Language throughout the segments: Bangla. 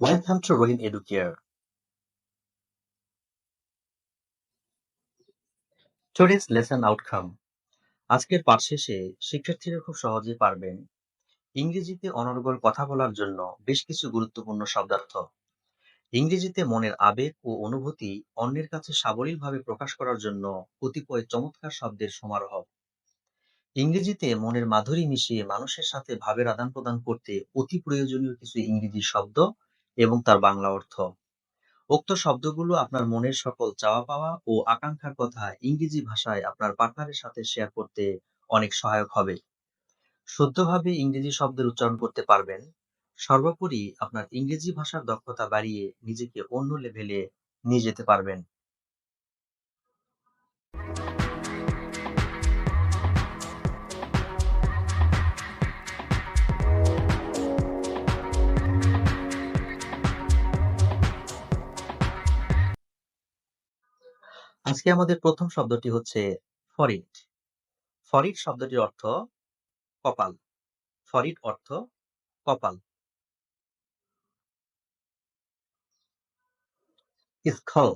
Welcome to Rohim Educare. Today's lesson outcome, আজকের পাঠ শেষে শিক্ষার্থীরা খুব সহজেই পারবেন ইংরেজিতে অনর্গল কথা বলার জন্য বেশ কিছু গুরুত্বপূর্ণ শব্দার্থ ইংরেজিতে মনের আবেগ ও অনুভূতি অন্যের কাছে সাবলীলভাবে প্রকাশ করার জন্য কতিপয় চমৎকার শব্দের সমারোহ ইংরেজিতে মনের মাধুরী মিশিয়ে মানুষের সাথে ভাবের আদান প্রদান করতে অতি প্রয়োজনীয় কিছু ইংরেজি শব্দ এবং তার বাংলা অর্থ। উক্ত শব্দগুলো আপনার মনের সকল চাওয়া পাওয়া ও আকাঙ্ক্ষার কথা ইংরেজি ভাষায় আপনার পার্টনারের সাথে শেয়ার করতে অনেক সহায়ক হবে। শুদ্ধভাবে ইংরেজি শব্দের উচ্চারণ করতে পারবেন। সর্বোপরি আপনার ইংরেজি ভাষার দক্ষতা বাড়িয়ে নিজেকে অন্য লেভেলে নিয়ে যেতে পারবেন। আজকে আমাদের প্রথম শব্দটি হচ্ছে ফরিড ফরিড শব্দটির অর্থ কপাল। ফরিড অর্থ কপাল। স্খল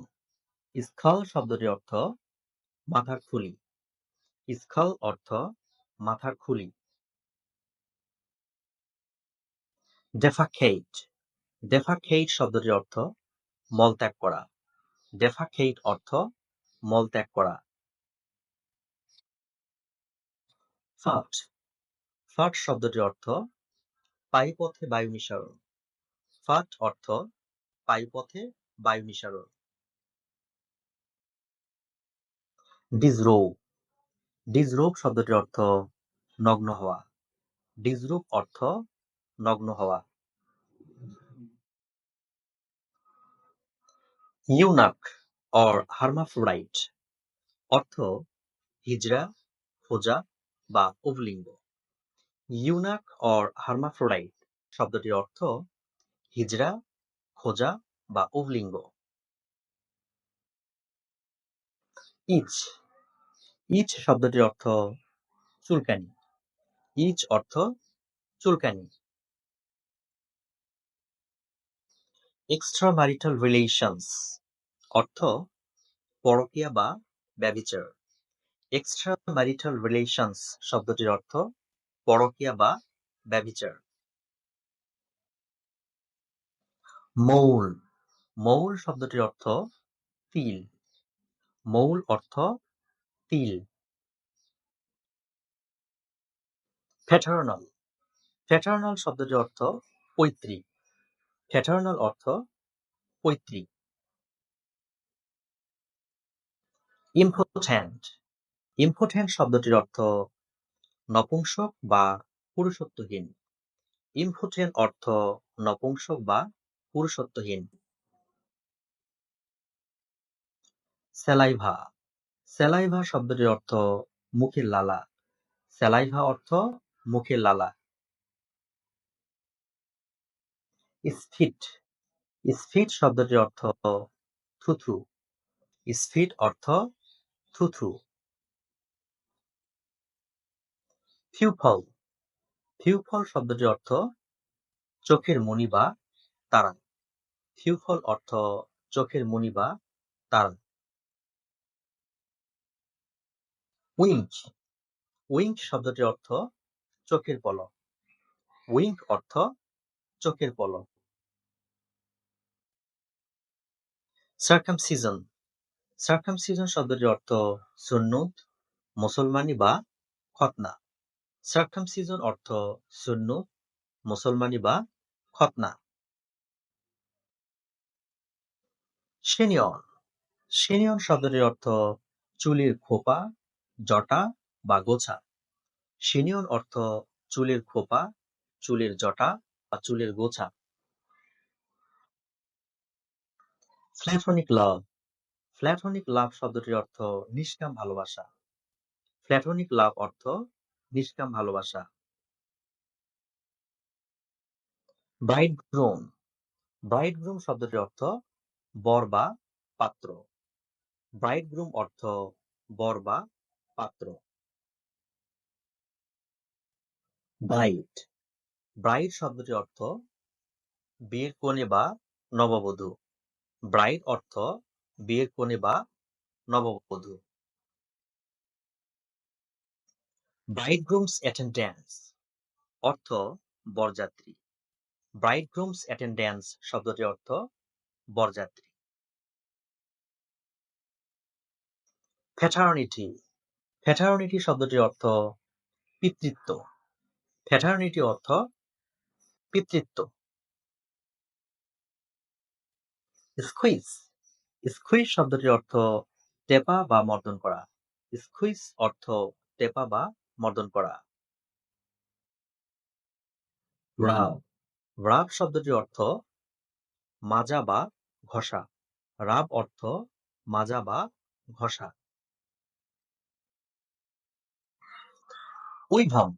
স্খল শব্দটির অর্থ মাথার খুলি। স্খল অর্থ মাথার খুলি। ডেফাকেট ডেফাকেট শব্দটির অর্থ মলত্যাগ করা। ডেফাকেট অর্থ মলত্যাগ করা। ফাট ফাট শব্দটির অর্থ পাইপথে বায়ু নিঃসরণ। ফাট অর্থ পায়ুপথে বায়ু নিঃসরণ। ডিজরোব ডিজরোব শব্দটির অর্থ নগ্ন হওয়া। ডিজরোব অর্থ নগ্ন হওয়া। ইউনাক অর হার্মাফ্রোডাইট অর্থ হিজড়া, খোজা বা উভলিঙ্গ ইউনাক অর হার্মাফ্রোডাইট শব্দটির অর্থ হিজড়া, খোজা বা উভলিঙ্গ ইচ ইচ শব্দটির অর্থ চুলকানি। ইচ অর্থ চুলকানি। এক্সট্রা ম্যারিটাল রিলেশনস অর্থ পরকীয়া বা ব্যভিচার। এক্সট্রা ম্যারিটাল রিলেশনস শব্দটির অর্থ পরকীয়া বা ব্যভিচার। মৌল। মৌল শব্দটির অর্থ তিল। মৌল অর্থ তিল। ফ্যাটার্নাল ফ্যাটার্নাল শব্দটির অর্থ পৈতৃক। ফ্যাটার্নাল অর্থ পৈতৃক। ইম্পোর্ট্যান্ট ইম্পোর্ট্যান্ট শব্দটির অর্থ নপুংসক বা পুরুষত্বহীন। ইম্পোর্ট্যান্ট অর্থ নপুংসক বা পুরুষত্বহীন। স্যালাইভা স্যালাইভা শব্দটির অর্থ মুখের লালা। স্যালাইভা অর্থ মুখের লালা। স্ফিট স্ফিট শব্দটির অর্থ থুথু। স্ফিট অর্থ থুথু। ফিউফল ফিউফল শব্দটির অর্থ চোখের মণি বা তারা ফিউফল অর্থ চোখের মণি বা তারা উইঙ্ক উইঙ্ক শব্দটির অর্থ চোখের পলক। উইঙ্ক অর্থ চোখের পলক। সার্কামসিজন সার্কামসিজন শব্দটির অর্থ সুন্নত, মুসলমানি বা খতনা সার্কামসিজন অর্থ সুন্নত, মুসলমানি বা খতনা সেনিয়ন। সেনিয়ন শব্দটির অর্থ চুলের খোপা, জটা বা গোছা। সিনিয়ন অর্থ চুলের খোপা, চুলের জটা বা চুলের গোছা। ফ্ল্যাটনিক লাভ ফ্ল্যাটনিক লাভ শব্দটির অর্থ নিষ্কাম ভালোবাসা। ফ্ল্যাটনিক লাভ অর্থ নিষ্কাম ভালোবাসা। ব্রাইড গ্রুম ব্রাইড গ্রুম শব্দটির অর্থ বর বা পাত্র। ব্রাইড গ্রুম অর্থ বর বা পাত্র। ব্রাইট ব্রাইট শব্দটির অর্থ বিয়ের কনে বা নববধূ। ব্রাইড অর্থ বিয়ের কনে বা নববধূ। ব্রাইডগ্রুমস অ্যাটেন্ডেন্স অর্থ বরযাত্রী। ব্রাইডগ্রুমস অ্যাটেন্ডেন্স শব্দটির অর্থ বরযাত্রী। ফ্যাটার্নিটি ফ্যাটার্নিটি শব্দটির অর্থ পিতৃত্ব। ফ্যাটার্নিটি অর্থ পিতৃত্ব। স্কুইজ স্কুইজ শব্দটির অর্থ টেপা বা মর্দন করা। স্কুইজ অর্থ টেপা বা মর্দন করা। রাব রাব শব্দটির অর্থ মাজা বা ঘষা। রাব অর্থ মাজা বা ঘষা। উইভাম।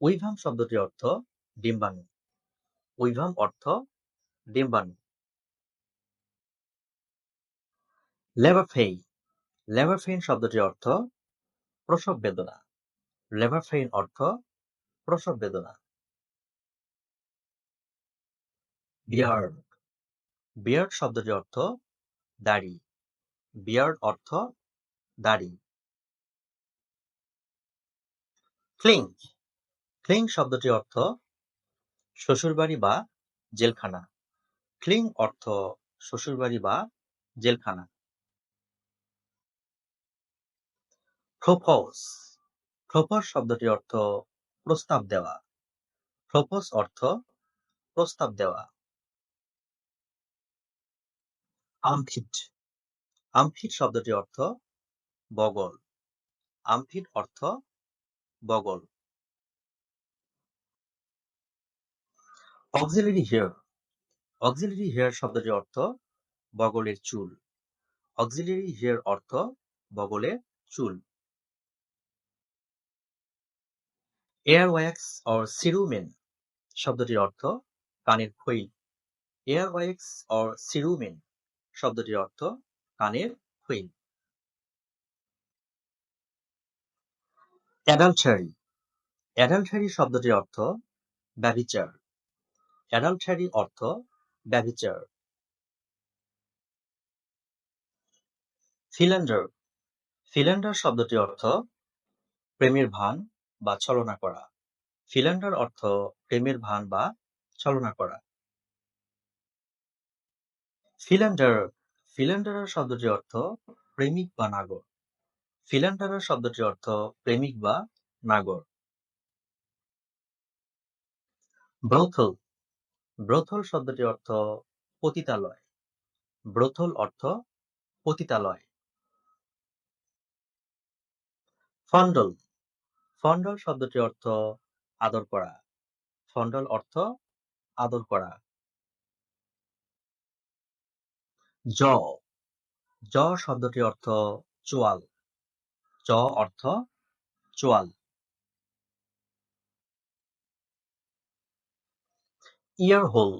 উইভাম শব্দটির অর্থ ডিম্বাণু। উইভাম অর্থ ডিম্বাণু। লেবারফেই লেবারফেইন শব্দটির অর্থ প্রসব বেদনা। লেবারফেইন অর্থ প্রসব বেদনা। বিয়ার্ড। বিয়ার্ড শব্দটির অর্থ দাড়ি। বিয়ার্ড অর্থ দাড়ি। ক্লিং ক্লিং শব্দটির অর্থ শ্বশুরবাড়ি বা জেলখানা। ক্লিং অর্থ শ্বশুরবাড়ি বা জেলখানা। প্রোপোজ প্রোপোজ শব্দটির অর্থ প্রস্তাব দেওয়া। প্রোপোজ অর্থ প্রস্তাব দেওয়া। আমফিট। আমফিট শব্দটির অর্থ বগল। আমফিট অর্থ বগল। Auxiliary hair. অক্সিলারি হেয়ার শব্দটির অর্থ বগলের চুল। অক্সিলারি হেয়ার অর্থ বগলের চুল। এয়ার ওয়াক্স অর সিরুমেন শব্দটির অর্থ কানের খৈল। এয়ার ওয়াক্স অর সিরুমেন শব্দটির অর্থ কানের খৈল। অ্যাডাল্টারি অ্যাডাল্টারি শব্দটির অর্থ ব্যভিচার। অ্যাডাল্টারি অর্থ ব্যভিচার। ফিল্যান্ডার ফিল্যান্ডার শব্দটির অর্থ প্রেমের ভান। বা ছলনা করা। ফিল্যান্ডার অর্থ প্রেমের ভান বা ছলনা করা। ফিল্যান্ডার ফিল্যান্ডার শব্দটির অর্থ প্রেমিক বা নাগর। ফিল্যান্ডার শব্দটির অর্থ প্রেমিক বা নাগর। ব্রথল ব্রথল শব্দটির অর্থ পতিতালয়। ব্রথল অর্থ পতিতালয়। ফন্ডল ফন্ডল শব্দটির অর্থ আদর করা। ফন্ডল অর্থ আদর করা। জ। জ শব্দটির অর্থ চোয়াল। জ অর্থ চোয়াল। ইয়ার হোল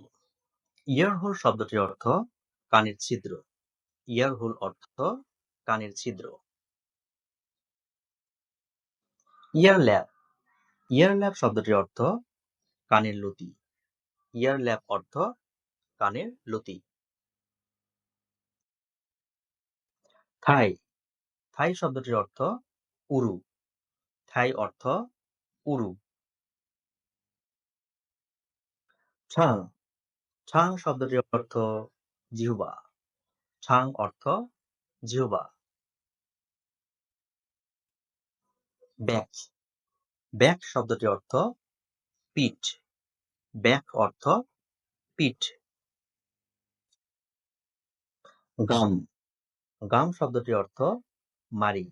ইয়ার হোল শব্দটির অর্থ কানের ছিদ্র। ইয়ার হোল অর্থ কানের ছিদ্র। ইয়ার ল্যাব ইয়ার ল্যাব শব্দটির অর্থ কানের লতি। ইয়ার ল্যাব অর্থ কানের লতি। থাই। থাই শব্দটির অর্থ উরু। থাই অর্থ উরু। ঠাং ঠাং শব্দটির অর্থ জিহুবা। ছাং অর্থ জিহুবা। ব্যাক। ব্যাক শব্দটির অর্থ পিঠ। ব্যাক অর্থ পিঠ। গাম। গাম শব্দটির অর্থ মারি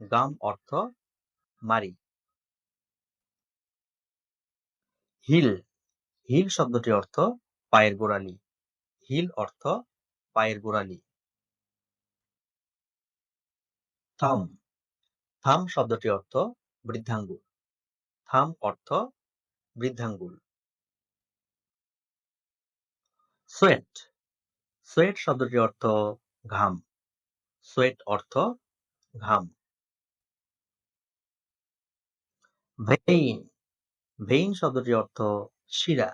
গাম অর্থ মারি হিল। হিল শব্দটির অর্থ পায়ের গোড়ালি। হিল অর্থ পায়ের গোড়ালি। থাম। থাম শব্দটির অর্থ বৃদ্ধাঙ্গুল থাম অর্থ বৃদ্ধাঙ্গুল সোয়েট। সোয়েট শব্দটির অর্থ ঘাম। সোয়েট অর্থ ঘাম। ভেইন। ভেইন শব্দটির অর্থ শিরা।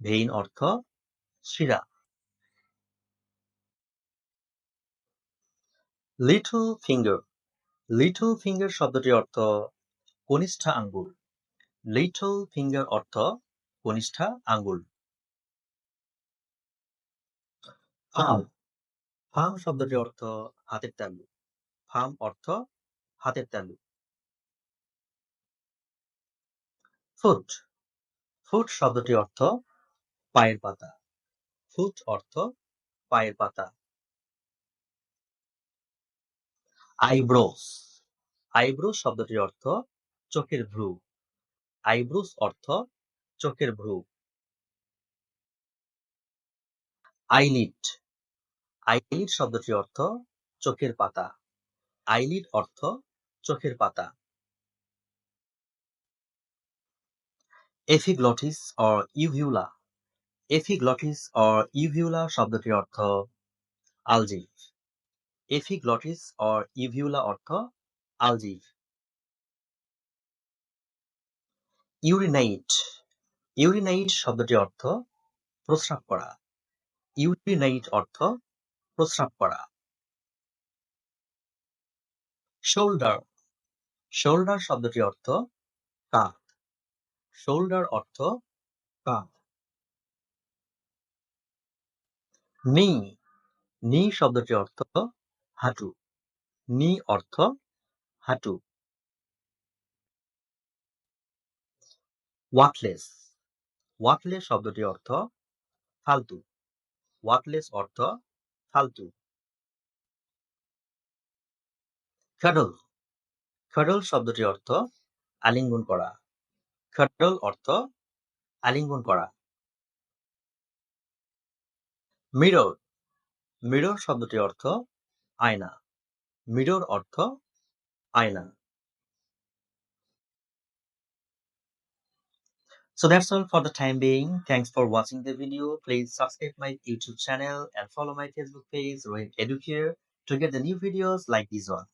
ভেইন অর্থ শিরা। Little finger. লিটল ফিঙ্গার শব্দটির অর্থ কনিষ্ঠা আঙ্গুল। লিটল ফিঙ্গার অর্থ কনিষ্ঠা আঙ্গুল। ফার্ম ফার্ম শব্দটির অর্থ হাতের তালু। ফার্ম অর্থ হাতের তালু। ফুট ফুট শব্দটির অর্থ পায়ের পাতা। ফুট অর্থ পায়ের পাতা। আইব্রোস। আইব্রোস শব্দটির অর্থ চোখের ভ্রু। আইব্রোস অর্থ চোখের ভ্রু। আইলিড আইলিড শব্দটির অর্থ চোখের পাতা। আইলিড অর্থ চোখের পাতা। এফিগ্লটিস অর ইউভিউলা। এফিগ্লটিস অর ইউভিউলা শব্দটির অর্থ আলজিভ। এফিগ্লটিস অর ইউভিউলা অর্থ আলজিভ। ইউরিনাইট। ইউরিনাইট শব্দটির অর্থ প্রস্রাব করা। ইউরিনাইট অর্থ প্রস্রাব করা। শোল্ডার। শোল্ডার শব্দটির অর্থ কাঁধ। শোল্ডার অর্থ কাঁধ। নি। নি শব্দটির অর্থ হাঁটু। নি অর্থ হাঁটু। ওয়াটলেস ওয়াটলেস শব্দটির অর্থ ফালতু। ওয়াটলেস অর্থ ফালতু। খাডল খাডল শব্দটির অর্থ আলিঙ্গন করা। খাডল অর্থ আলিঙ্গন করা। মিরর। মিরর শব্দটি অর্থ আয়না মিরর অর্থ আয়না So that's all for the time being. Thanks for watching the video. Please subscribe my YouTube channel and follow my Facebook page, Rohit Educare, to get the new videos like this one.